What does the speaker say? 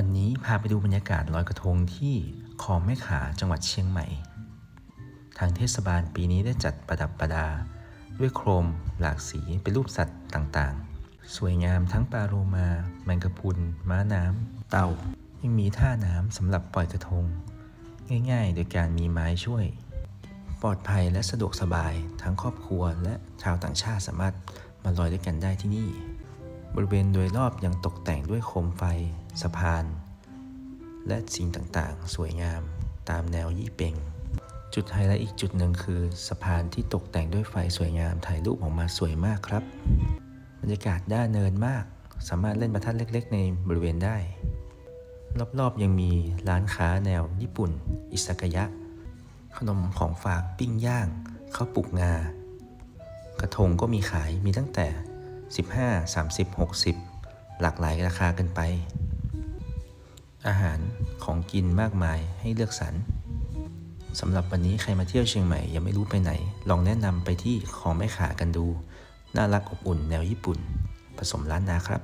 วันนี้พาไปดูบรรยากาศลอยกระทงที่คลองแม่ขาจังหวัดเชียงใหม่ ทางเทศบาลปีนี้ได้จัดประดับประดา ด้วยโครมหลากสีเป็นรูปสัตว์ต่างๆ สวยงามทั้งปลาโลมาแมงกะพรุนม้าน้ำ เต่า ยังมีท่าน้ำสำหรับปล่อยกระทง ง่ายๆ โดยการมีไม้ช่วย ปลอดภัยและสะดวกสบายทั้งครอบครัวและชาวต่างชาติสามารถมาลอยด้วยกันได้ที่นี่ บริเวณโดยรอบยังตกแต่งด้วยโคมไฟ สะพาน และสิ่งต่างๆ สวยงามตามแนวยี่เป่งจุดไฮไลท์อีกจุดหนึ่งคือ สะพานที่ตกแต่งด้วยไฟสวยงามถ่ายรูปออกมาสวยมากครับ บรรยากาศด้านเนินมาก สามารถเล่นประทัดเล็ก ๆ ในบริเวณได้ รอบๆยังมีร้านค้าแนวญี่ปุ่น อิซากายะ ขนมของฝากปิ้งย่างข้าวปลุกงา กระทงก็มีขายมีตั้งแต่ 15 30 60 หลากหลายราคากันไป อาหารของกินมากมายให้เลือกสรรสำหรับวันนี้ใครมาเที่ยวเชียงใหม่ยังไม่รู้ไปไหน ลองแนะนำไปที่ของแม่ขากันดู น่ารักอบอุ่นแนวญี่ปุ่น ผสมล้านนาครับ